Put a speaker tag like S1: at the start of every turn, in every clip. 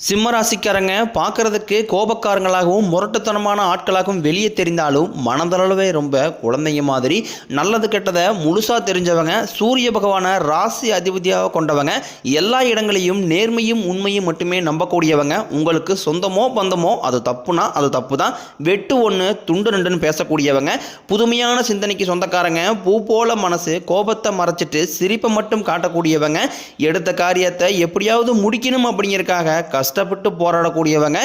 S1: சிம்மராசிக்காரங்க பார்க்கறதுக்கு கோபக்காரங்களாகவும் முரட்டுத்தனமான ஆட்களாகவும் வெளியே தெரிந்தாலும் மனதளவே ரொம்ப குழந்தைங்க மாதிரி நல்லது கெட்டதை முழுசாக தெரிஞ்சவங்க சூரிய பகவானை ராசி அதிபதியாக கொண்டவங்க எல்லா இடங்களையும் நேர்மையும் உண்மையும் மட்டுமே நம்பக்கூடியவங்க உங்களுக்கு சொந்தமோ பந்தமோ அது தப்புனா அது தப்பு தான் வெட்டு ஒன்று துண்டு ரெண்டுன்னு பேசக்கூடியவங்க புதுமையான சிந்தனைக்கு சொந்தக்காரங்க பூ போல மனசு கோபத்தை மறைச்சிட்டு சிரிப்பை மட்டும் காட்டக்கூடியவங்க எடுத்த காரியத்தை எப்படியாவது முடிக்கணும் அப்படிங்கிறதுக்காக கஷ்டப்பட்டு போராடக்கூடியவங்க.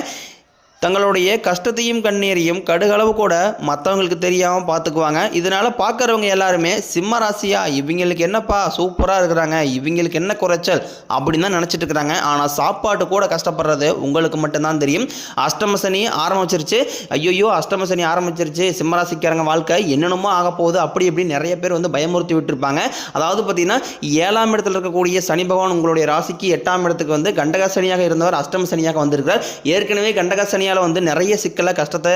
S1: தங்களுடைய கஷ்டத்தையும் கண்ணீரையும் கடுகளவு கூட மற்றவங்களுக்கு தெரியாமல் பார்த்துக்குவாங்க இதனால் பார்க்குறவங்க எல்லாருமே சிம்ம ராசியா இவங்களுக்கு என்னப்பா சூப்பராக இருக்கிறாங்க இவங்களுக்கு என்ன குறைச்சல் அப்படின்னு தான் நினச்சிட்டு இருக்கிறாங்க. ஆனால் சாப்பாட்டு கூட கஷ்டப்படுறது உங்களுக்கு மட்டும்தான் தெரியும். அஷ்டம சனி ஆரம்பிச்சிருச்சு. ஐயோயோ அஷ்டம சனி ஆரம்பிச்சிருச்சு. சிம்மராசிக்காரங்க வாழ்க்கை என்னென்னமோ ஆக போகுது. அப்படி இப்படி நிறைய பேர் வந்து பயமுறுத்தி விட்டுருப்பாங்க. அதாவது பார்த்தீங்கன்னா ஏழாம் இடத்துல இருக்கக்கூடிய சனி பகவான் உங்களுடைய ராசிக்கு எட்டாம் இடத்துக்கு வந்து கண்டக சனியாக இருந்தவர் அஷ்டம சனியாக வந்திருக்கிறார். ஏற்கனவே கண்டக சனியால் வந்து நிறைய சிக்கலை கஷ்டத்தை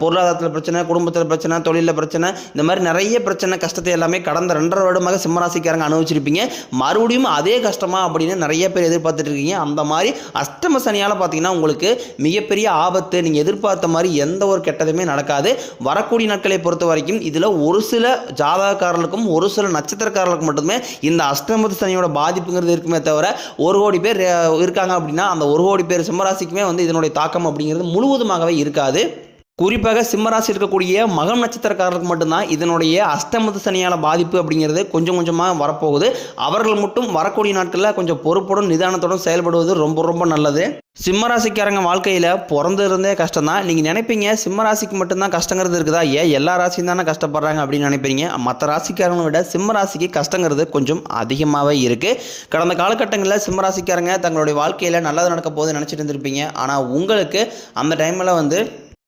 S1: பொருளாதாரத்தில் பிரச்சனை குடும்பத்தில் பிரச்சனை தொழிலில் பிரச்சனை இந்த மாதிரி நிறைய பிரச்சனை கஷ்டத்தை எல்லாமே கடந்த ரெண்டரை வருடமாக சிம்மராசிக்காரங்க அனுபவிச்சிருப்பீங்க. மறுபடியும் அதே கஷ்டமா அப்படின்னு நிறைய பேர் எதிர்பார்த்துட்டு இருக்கீங்க. அந்த மாதிரி அஷ்டம சனியால் பார்த்தீங்கன்னா உங்களுக்கு மிகப்பெரிய ஆபத்து. நீங்கள் எதிர்பார்த்த மாதிரி எந்த ஒரு கெட்டதுமே நடக்காது. வரக்கூடிய நாட்களை பொறுத்த வரைக்கும் இதில் ஒரு சில ஜாதகக்காரர்களுக்கும் ஒரு சில நட்சத்திரக்காரர்களுக்கும் மட்டுமே இந்த அஷ்டமத்து சனியோட பாதிப்புங்கிறது இருக்குமே தவிர ஒரு கோடி பேர் இருக்காங்க அப்படின்னா அந்த ஒரு கோடி பேர் சிம்மராசிக்குமே வந்து இதனுடைய தாக்கம் அப்படிங்கிறது முழுவதுமாகவே இருக்காது. குறிப்பாக சிம்மராசி இருக்கக்கூடிய மகம் நட்சத்திரக்காரருக்கு மட்டும்தான் இதனுடைய அஸ்தமத சனியால் பாதிப்பு அப்படிங்கிறது கொஞ்சம் கொஞ்சமாக வரப்போகுது. அவர்கள் மட்டும் வரக்கூடிய நாட்களில் கொஞ்சம் பொறுப்புடன் நிதானத்துடன் செயல்படுவது ரொம்ப ரொம்ப நல்லது. சிம்மராசிக்காரங்க வாழ்க்கையில் பிறந்திருந்தே கஷ்டம் தான் நீங்கள் நினைப்பீங்க சிம்மராசிக்கு மட்டும்தான் கஷ்டங்கிறது இருக்குதா? ஏன் எல்லா ராசியும் தானே கஷ்டப்படுறாங்க அப்படின்னு நினைப்பீங்க. மற்ற ராசிக்காரங்களை விட சிம்மராசிக்கு கஷ்டங்கிறது கொஞ்சம் அதிகமாகவே இருக்குது கடந்த காலகட்டங்களில் சிம்மராசிக்காரங்க தங்களுடைய வாழ்க்கையில் நல்லது நடக்க போகுது நினச்சிட்டு இருந்திருப்பீங்க. ஆனால் உங்களுக்கு அந்த டைமில் வந்து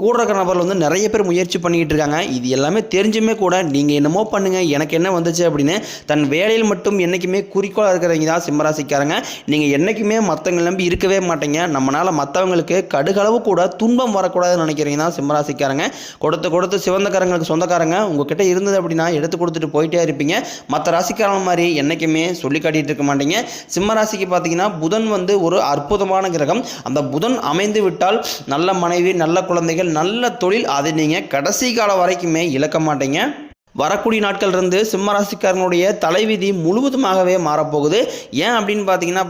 S1: கூட இருக்கிற நபர்கள் வந்து நிறைய பேர் முயற்சி பண்ணிக்கிட்டு இருக்காங்க. இது எல்லாமே தெரிஞ்சுமே கூட நீங்கள் என்னமோ பண்ணுங்கள் எனக்கு என்ன வந்துச்சு அப்படின்னு தன் வேலையில் மட்டும் என்றைக்குமே குறிக்கோளாக இருக்கிறவங்க தான் சிம்மராசிக்காரங்க. நீங்கள் என்றைக்குமே மற்றவங்க நம்பி இருக்கவே மாட்டீங்க. நம்மளால் மற்றவங்களுக்கு கடுகளவு கூட துன்பம் வரக்கூடாதுன்னு நினைக்கிறீங்க தான் சிம்மராசிக்காரங்க. கொடுத்து கொடுத்து சிவந்தக்காரங்களுக்கு சொந்தக்காரங்க உங்ககிட்ட இருந்தது அப்படின்னா எடுத்து கொடுத்துட்டு போயிட்டே இருப்பீங்க. மற்ற ராசிக்காரங்க மாதிரி என்றைக்குமே சொல்லி காட்டிட்டு இருக்க மாட்டீங்க. சிம்மராசிக்கு பார்த்தீங்கன்னா புதன் வந்து ஒரு அற்புதமான கிரகம். அந்த புதன் அமைந்து விட்டால் நல்ல மனைவி நல்ல குழந்தைகள் நல்ல தொழில் அதை நீங்கள் கடைசி காலம் வரைக்குமே இழக்க மாட்டீங்க. வரக்கூடிய நாட்கள் இருந்து சிம்மராசிக்காரனுடைய தலைவிதி முழுவதுமாகவே மாறப்போகுது. ஏன் அப்படின்னு பார்த்தீங்கன்னா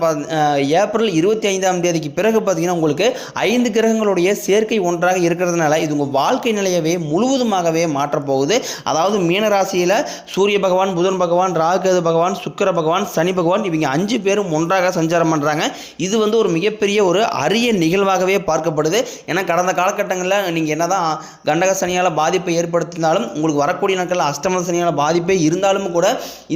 S1: ஏப்ரல் இருபத்தி ஐந்தாம் தேதிக்கு பிறகு பார்த்தீங்கன்னா உங்களுக்கு ஐந்து கிரகங்களுடைய சேர்க்கை ஒன்றாக இருக்கிறதுனால இது உங்கள் வாழ்க்கை நிலையவே முழுவதுமாகவே மாற்றப்போகுது. அதாவது மீன ராசியில் சூரிய பகவான் புதன் பகவான் ராகுகேது பகவான் சுக்கிர பகவான் சனி பகவான் இவங்க அஞ்சு பேரும் ஒன்றாக சஞ்சாரம் பண்ணுறாங்க இது வந்து ஒரு மிகப்பெரிய ஒரு அரிய நிகழ்வாகவே பார்க்கப்படுது. ஏன்னா கடந்த காலகட்டங்களில் நீங்கள் என்னதான் கண்டக சனியால் பாதிப்பை ஏற்படுத்தினாலும் உங்களுக்கு வரக்கூடிய நாட்கள் அஷ்டம சனியான பாதிப்பே இருந்தாலும் கூட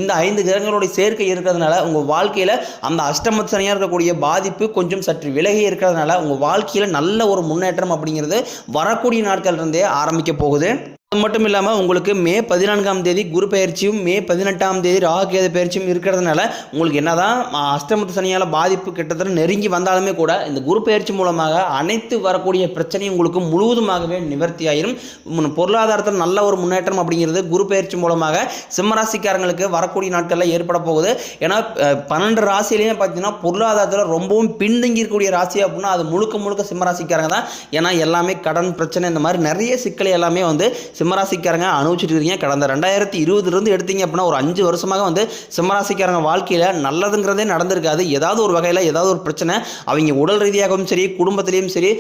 S1: இந்த ஐந்து கிரகங்களுடைய சேர்க்கை இருக்கிறதுனால உங்கள் வாழ்க்கையில் அந்த அஷ்டம சனியாக இருக்கக்கூடிய பாதிப்பு கொஞ்சம் சற்று விலகி இருக்கிறதுனால உங்கள் வாழ்க்கையில் நல்ல ஒரு முன்னேற்றம் அப்படிங்கிறது வரக்கூடிய நாட்கள் இருந்தே ஆரம்பிக்க போகுது. அது மட்டும் இல்லாமல் உங்களுக்கு மே பதினான்காம் தேதி குரு பயிற்சியும் மே பதினெட்டாம் தேதி ராகுகேது பயிற்சியும் இருக்கிறதுனால உங்களுக்கு என்னதான் அஷ்டமத்து சனியால் பாதிப்பு கிட்டத்தட்ட நெருங்கி வந்தாலுமே கூட இந்த குரு பயிற்சி மூலமாக அனைத்து வரக்கூடிய பிரச்சனையும் உங்களுக்கு முழுவதுமாகவே நிவர்த்தி ஆயிரும் பொருளாதாரத்தில் நல்ல ஒரு முன்னேற்றம் அப்படிங்கிறது குரு பயிற்சி மூலமாக சிம்மராசிக்காரங்களுக்கு வரக்கூடிய நாட்களில் ஏற்பட போகுது. ஏன்னா பன்னெண்டு ராசியிலையும் பார்த்தீங்கன்னா பொருளாதாரத்தில் ரொம்பவும் பின்தங்கி இருக்கக்கூடிய ராசி அப்படின்னா அது முழுக்க முழுக்க சிம்மராசிக்காரங்க தான். ஏன்னா எல்லாமே கடன் பிரச்சனை இந்த மாதிரி நிறைய சிக்கலை எல்லாமே வந்து சிம்மராசிக்காரங்க அனுபவிச்சுட்டு இருக்கீங்க. கடந்த ரெண்டாயிரத்தி இருபதுலேருந்து எடுத்தீங்க அப்படின்னா ஒரு அஞ்சு வருஷமாக வந்து சிம்மராசிக்காரங்க வாழ்க்கையில் நல்லதுங்கிறதே நடந்திருக்காது. ஏதாவது ஒரு வகையில் ஏதாவது ஒரு பிரச்சனை அவங்க உடல் ரீதியாகவும் சரி குடும்பத்திலையும் சரி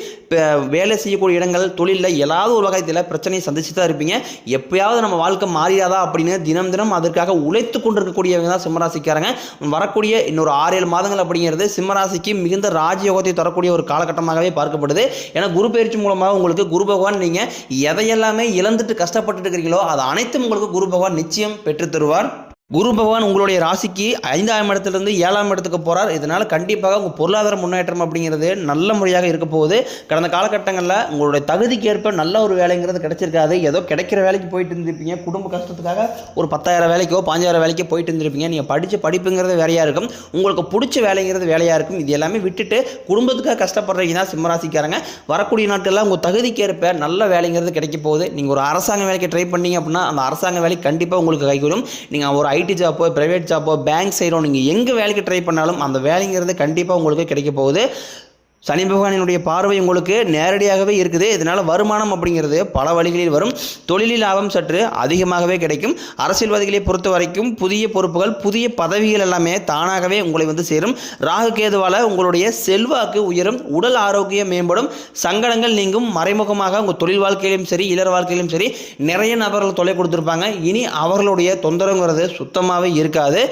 S1: வேலை செய்யக்கூடிய இடங்கள் தொழிலில் ஏதாவது ஒரு வகையில் பிரச்சனையை சந்திச்சு தான் இருப்பீங்க. எப்பயாவது நம்ம வாழ்க்கை மாறியாதா அப்படின்னு தினம் தினம் அதற்காக உழைத்து கொண்டிருக்கக்கூடியவங்க தான் சிம்மராசிக்காரங்க. வரக்கூடிய இன்னொரு ஆறு ஏழு மாதங்கள் அப்படிங்கிறது சிம்மராசிக்கு மிகுந்த ராஜயோகத்தை தரக்கூடிய ஒரு காலகட்டமாகவே பார்க்கப்படுது. ஏன்னா குரு பயிற்சி மூலமாக உங்களுக்கு குரு பகவான் நீங்கள் எதையெல்லாமே இழந்துட்டு கஷ்டப்பட்டு இருக்கிறீங்களோ அது அனைத்தும் உங்களுக்கு குரு பகவான் நிச்சயம் பெற்றுத் தருவார். குரு பகவான் உங்களுடைய ராசிக்கு ஐந்தாம் இடத்துலேருந்து ஏழாம் இடத்துக்கு போகிறார் இதனால் கண்டிப்பாக உங்கள் பொருளாதார முன்னேற்றம் அப்படிங்கிறது நல்ல முறையாக இருக்க போகுது. கடந்த காலகட்டங்களில் உங்களுடைய தகுதிக்கு ஏற்ப நல்ல ஒரு வேலைங்கிறது கிடைச்சிருக்காது. ஏதோ கிடைக்கிற வேலைக்கு போயிட்டு இருந்திருப்பீங்க. குடும்ப கஷ்டத்துக்காக ஒரு பத்தாயிரம் வேலைக்கோ பாஞ்சாயிரம் வேலைக்கோ போயிட்டு இருந்திருப்பீங்க. நீங்கள் படித்த படிப்புங்கிறது வேலையாக இருக்கும். உங்களுக்கு பிடிச்ச வேலைங்கிறது வேலையாக இருக்கும். இது எல்லாமே விட்டுட்டு குடும்பத்துக்காக கஷ்டப்படுறீங்க தான் சிம்மராசிக்காரங்க. வரக்கூடிய நாட்களில் உங்கள் தகுதிக்கு ஏற்ப நல்ல வேலைங்கிறது கிடைக்க போகுது. நீங்கள் ஒரு அரசாங்க வேலைக்கு ட்ரை பண்ணீங்க அப்படின்னா அந்த அரசாங்க வேலை கண்டிப்பாக உங்களுக்கு கைகூடும். நீங்கள் ஒரு ஐடி ஜாப்போ ப்ரைவேட் ஜாப்போ பேங்க் செய்கிறோம் நீங்கள் எங்கே வேலைக்கு ட்ரை பண்ணாலும் அந்த வேலைங்கிறது கண்டிப்பாக உங்களுக்கு கிடைக்க போகுது. சனி பகவானினுடைய பார்வை உங்களுக்கு நேரடியாகவே இருக்குது. இதனால் வருமானம் அப்படிங்கிறது பல வழிகளில் வரும். தொழிலில் லாபம் சற்று அதிகமாகவே கிடைக்கும். அரசியல்வாதிகளை பொறுத்த வரைக்கும் புதிய பொறுப்புகள் புதிய பதவிகள் எல்லாமே தானாகவே உங்களை வந்து சேரும். ராகு கேதுவால் உங்களுடைய செல்வாக்கு உயரும். உடல் ஆரோக்கியம் மேம்படும். சங்கடங்கள் நீங்கும். மறைமுகமாக உங்கள் தொழில் வாழ்க்கையிலும் சரி இளர் வாழ்க்கையிலும் சரி நிறைய நபர்கள் தொலை கொடுத்துருப்பாங்க. இனி அவர்களுடைய தொந்தரவுங்கிறது சுத்தமாகவே இருக்காது.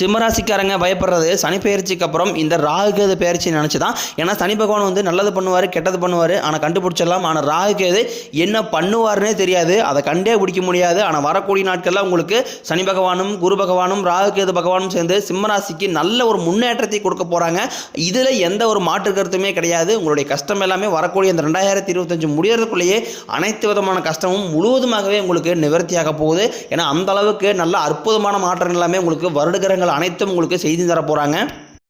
S1: சிம்மராசிக்காரங்க பயப்படுறது சனி பயிற்சிக்கு அப்புறம் இந்த ராகுகேது பயிற்சி நினச்சி தான் ஏன்னா சனி பகவான் வந்து நல்லது பண்ணுவார் கெட்டது பண்ணுவார். ஆனால் கண்டுபிடிச்சிடலாம். ஆனால் ராகுகேது என்ன பண்ணுவார்னே தெரியாது. அதை கண்டே பிடிக்க முடியாது. ஆனால் வரக்கூடிய நாட்களில் உங்களுக்கு சனி பகவானும் குரு பகவானும் ராகுகேது பகவானும் சேர்ந்து சிம்மராசிக்கு நல்ல ஒரு முன்னேற்றத்தை கொடுக்க போகிறாங்க இதில் எந்த ஒரு மாற்று கருத்துமே கிடையாது. உங்களுடைய கஷ்டம் எல்லாமே வரக்கூடிய இந்த ரெண்டாயிரத்தி இருபத்தஞ்சு முடியறதுக்குள்ளேயே அனைத்து விதமான கஷ்டமும் முழுவதுமாகவே உங்களுக்கு நிவர்த்தியாக போகுது. ஏன்னா அந்த அளவுக்கு நல்ல அற்புதமான மாற்றங்கள் எல்லாமே உங்களுக்கு வருடகிரகங்கள் அனைத்தும் உங்களுக்கு செய்து தர போகிறாங்க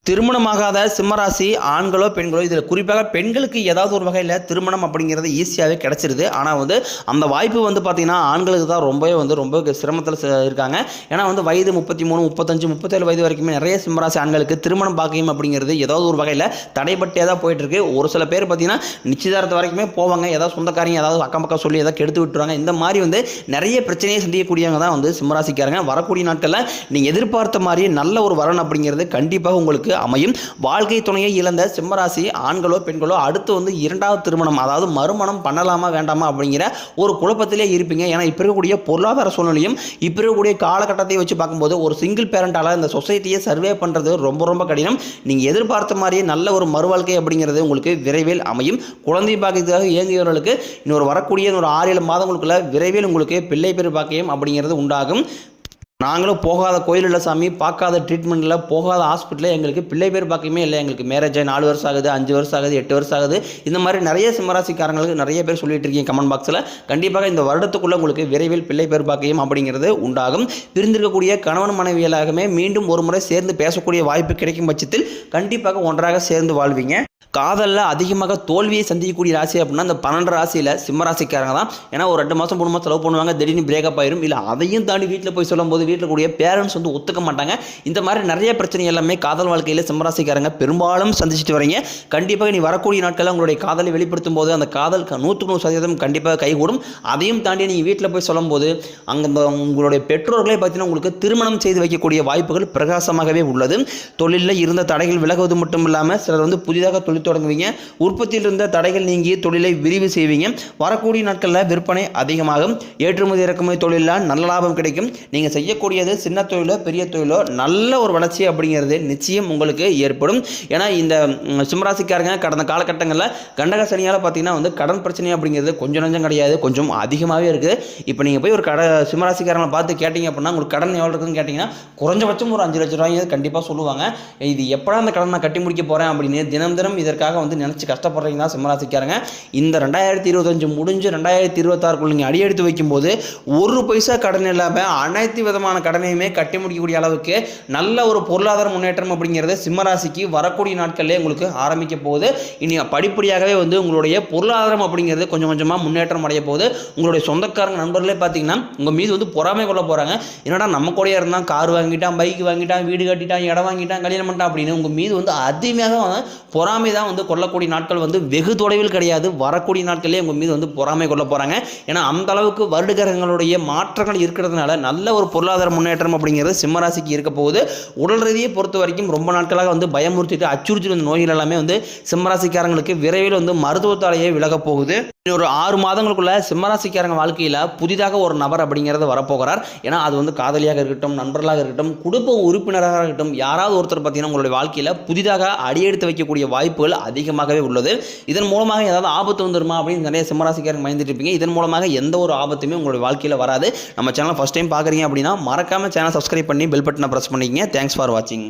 S1: திருமணமாகாத சிம்மராசி ஆண்களோ பெண்களோ இதில் குறிப்பாக பெண்களுக்கு ஏதாவது ஒரு வகையில் திருமணம் அப்படிங்கிறது ஈஸியாகவே கிடச்சிருது. ஆனால் வந்து அந்த வாய்ப்பு வந்து பார்த்திங்கன்னா ஆண்களுக்கு தான் ரொம்பவே வந்து ரொம்ப சிரமத்தில் ச- இருக்காங்க. ஏன்னா வந்து வயது முப்பத்தி மூணு முப்பத்தஞ்சு முப்பத்தேழு வயது வரைக்குமே நிறைய சிம்மராசி ஆண்களுக்கு திருமணம் பாக்கியம் அப்படிங்கிறது ஏதாவது ஒரு வகையில் தடைப்பட்டே தான் போயிட்டுருக்கு. ஒரு சில பேர் பார்த்திங்கன்னா நிச்சயதாரத்தை வரைக்குமே போவாங்க. ஏதாவது சொந்தக்காரங்க ஏதாவது அக்கம் பக்கம் சொல்லி ஏதாவது கெடுத்து விட்டுருவாங்க. இந்த மாதிரி வந்து நிறைய பிரச்சனையை சந்திக்கக்கூடியவங்க தான் வந்து சிம்மராசிக்காரங்க. வரக்கூடிய நாட்களில் நீங்கள் எதிர்பார்த்த மாதிரி நல்ல ஒரு வரன் அப்படிங்கிறது கண்டிப்பாக உங்களுக்கு அமையும். வாழ்க்கை துணையை இழந்த சிம்மராசி ஆண்களோ பெண்களோ அடுத்து வந்து இரண்டாவது திருமணம் அதாவது மறுமணம் பண்ணலாமா வேண்டாமா அப்படிங்கிற ஒரு குழப்பத்திலே இருப்பீங்க. ஏன்னா இப்போ இருக்கக்கூடிய பொருளாதார சூழ்நிலையும் இப்போ இருக்கக்கூடிய காலகட்டத்தை வச்சு பார்க்கும்போது ஒரு சிங்கிள் பேரண்டால் இந்த சொசைட்டியை சர்வே பண்ணுறது ரொம்ப ரொம்ப கடினம். நீங்கள் எதிர்பார்த்த மாதிரியே நல்ல ஒரு மறுவாழ்க்கை அப்படிங்கிறது உங்களுக்கு விரைவில் அமையும். குழந்தை பாக்கியத்துக்காக இயங்கியவர்களுக்கு இன்னொரு வரக்கூடிய ஒரு ஆறு ஏழு மாதங்களுக்குள்ள விரைவில் உங்களுக்கு பிள்ளை பெரு பாக்கியம் அப்படிங்கிறது உண்டாகும். நாங்களும் போகாத கோயில் இல்லை சாமி பார்க்காத ட்ரீட்மெண்ட்டில் போகாத ஹாஸ்பிட்டலில் எங்களுக்கு பிள்ளை பேர் பாக்கியமே இல்லை. எங்களுக்கு மேரேஜ் ஆகி நாலு வருஷம் ஆகுது அஞ்சு வருஷம் ஆகுது எட்டு வருஷம் ஆகுது. இந்த மாதிரி நிறைய சிம்மராசிக்காரங்களுக்கு நிறைய பேர் சொல்லிட்டு இருக்கீங்க கமெண்ட் பாக்ஸில் கண்டிப்பாக இந்த வருடத்துக்குள்ளே உங்களுக்கு விரைவில் பிள்ளை பேர் பாக்கியம் அப்படிங்கிறது உண்டாகும். பிரிந்திருக்கக்கூடிய கணவன் மனைவியலாகவே மீண்டும் ஒரு முறை சேர்ந்து பேசக்கூடிய வாய்ப்பு கிடைக்கும் பட்சத்தில் கண்டிப்பாக ஒன்றாக சேர்ந்து வாழ்வீங்க. காதலில் அதிகமாக தோல்வியை சந்திக்கக்கூடிய ராசி அப்படின்னா அந்த பன்னெண்டு ராசியில் சிம்ம ராசிக்காரங்க தான். ஏன்னா ஒரு ரெண்டு மாதம் மூணு மாதம் லவ் பண்ணுவாங்க திடீர்னு பிரேக்கப் ஆயிரும். இல்லை அதையும் தாண்டி வீட்டில் போய் சொல்லும்போது வீட்டில் கூடிய பேரண்ட்ஸ் வந்து ஒத்துக்க மாட்டாங்க. இந்த மாதிரி நிறைய பிரச்சனை எல்லாமே காதல் வாழ்க்கையில் சிம்மராசிக்காரங்க பெரும்பாலும் சந்திச்சுட்டு வரீங்க. கண்டிப்பாக நீ வரக்கூடிய நாட்களில் உங்களுடைய காதலை வெளிப்படுத்தும் போது அந்த காதல் நூற்றுக்கு நூறு சதவீதம் கண்டிப்பாக கைகூடும். அதையும் தாண்டி நீங்கள் வீட்டில் போய் சொல்லும்போது அங்கே உங்களுடைய பெற்றோர்களே பார்த்தீங்கன்னா உங்களுக்கு திருமணம் செய்து வைக்கக்கூடிய வாய்ப்புகள் பிரகாசமாகவே உள்ளது. தொழிலில் இருந்த தடைகள் விலகுவது மட்டும் இல்லாமல் சிலர் வந்து புதிதாக தொழில் தொடங்குவீங்க. உற்பத்தியில் இருந்த தடைகள் நீங்கி தொழிலை விரிவு செய்வீங்க. வரக்கூடிய நாட்களில் விற்பனை அதிகமாகும். ஏற்றுமதி இறக்குமதி தொழிலில் நல்ல லாபம் கிடைக்கும். நீங்கள் செய்ய செய்யக்கூடியது சின்ன தொழிலோ பெரிய தொழிலோ நல்ல ஒரு வளர்ச்சி அப்படிங்கிறது நிச்சயம் உங்களுக்கு ஏற்படும். ஏன்னா இந்த சிம்மராசிக்காரங்க கடந்த காலகட்டங்களில் கண்டக சனியால் பார்த்தீங்கன்னா வந்து கடன் பிரச்சனை அப்படிங்கிறது கொஞ்சம் நஞ்சம் கிடையாது கொஞ்சம் அதிகமாகவே இருக்குது. இப்போ நீங்கள் போய் ஒரு கடை சிம்மராசிக்காரங்களை பார்த்து கேட்டிங்க அப்படின்னா உங்களுக்கு கடன் எவ்வளோ இருக்குன்னு கேட்டிங்கன்னா குறைஞ்சபட்சம் ஒரு அஞ்சு லட்ச ரூபாய் கண்டிப்பாக சொல்லுவாங்க. இது எப்படா அந்த கடன் நான் கட்டி முடிக்க போகிறேன் அப்படின்னு தினம் தினம் இதற்காக வந்து நினச்சி கஷ்டப்படுறீங்க தான் சிம்மராசிக்காரங்க. இந்த ரெண்டாயிரத்தி இருபத்தஞ்சு முடிஞ்சு ரெண்டாயிரத்தி இருபத்தாறுக்குள்ள நீங்கள் அடியெடுத்து வைக்கும்போது ஒரு பைசா கடன் இல்லாமல் அனைத்து விதமான கடனையுமே கட்டி முடிக்கக்கூடிய அளவுக்கு நல்ல ஒரு பொருளாதார முன்னேற்றம் அப்படிங்கிறது சிம்மராசிக்கு வரக்கூடிய நாட்கள்லேயே உங்களுக்கு ஆரம்பிக்க போகுது. இனி படிப்படியாகவே வந்து உங்களுடைய பொருளாதாரம் அப்படிங்கிறது கொஞ்சம் கொஞ்சமாக முன்னேற்றம் அடைய போகுது. உங்களுடைய சொந்தக்காரங்க நண்பர்களே பார்த்தீங்கன்னா உங்கள் மீது வந்து பொறாமை கொள்ள போகிறாங்க என்னடா நம்ம கூடயே இருந்தால் கார் வாங்கிட்டான் பைக் வாங்கிட்டான் வீடு கட்டிட்டான் இடம் வாங்கிட்டான் கல்யாணம் பண்ணிட்டான் அப்படின்னு உங்கள் மீது வந்து அதிகமாக வந்து பொறாமை தான் வந்து கொள்ளக்கூடிய நாட்கள் வந்து வெகு தொலைவில் கிடையாது. வரக்கூடிய நாட்களே உங்கள் மீது வந்து பொறாமை கொள்ள போகிறாங்க ஏன்னா அந்த அளவுக்கு வருடகிரகங்களுடைய மாற்றங்கள் இருக்கிறதுனால நல்ல ஒரு பொருளாதார முன்னேற்றம் அப்படிங்கிறது சிம்மராசிக்கு இருக்க போகுது. உடல் ரீதியை பொறுத்த வரைக்கும் ரொம்ப நாட்களாக வந்து பயமுறுத்திட்டு அச்சுறுத்தி வந்த நோய்கள் எல்லாமே வந்து சிம்மராசிக்காரங்களுக்கு விரைவில் வந்து மருத்துவத்தாலேயே விலகப் போகுது. இன்னொரு ஆறு மாதங்களுக்குள்ள சிம்மராசிக்காரங்க வாழ்க்கையில் புதிதாக ஒரு நபர் அப்படிங்கிறத வரப்போகிறார். ஏன்னா அது வந்து காதலியாக இருக்கட்டும் நண்பர்களாக இருக்கட்டும் குடும்ப உறுப்பினராக இருக்கட்டும் யாராவது ஒருத்தர் பார்த்தீங்கன்னா உங்களுடைய வாழ்க்கையில் புதிதாக அடியெடுத்து வைக்கக்கூடிய வாய்ப்புகள் அதிகமாகவே உள்ளது. இதன் மூலமாக ஏதாவது ஆபத்து வந்துருமா அப்படின்னு நிறைய சிம்மராசிக்காரங்க பயந்துட்டு இருப்பீங்க. இதன் மூலமாக எந்த ஒரு ஆபத்துமே உங்களுடைய வாழ்க்கையில் வராது. நம்ம சேனல் ஃபஸ்ட் டைம் பார்க்குறீங்க அப்படின்னா மறக்காமல் சேனல் சப்ஸ்கிரைப் பண்ணி பெல் பட்டனை ப்ரெஸ் பண்ணிக்கங்க. தேங்க்ஸ் ஃபார் வாட்சிங்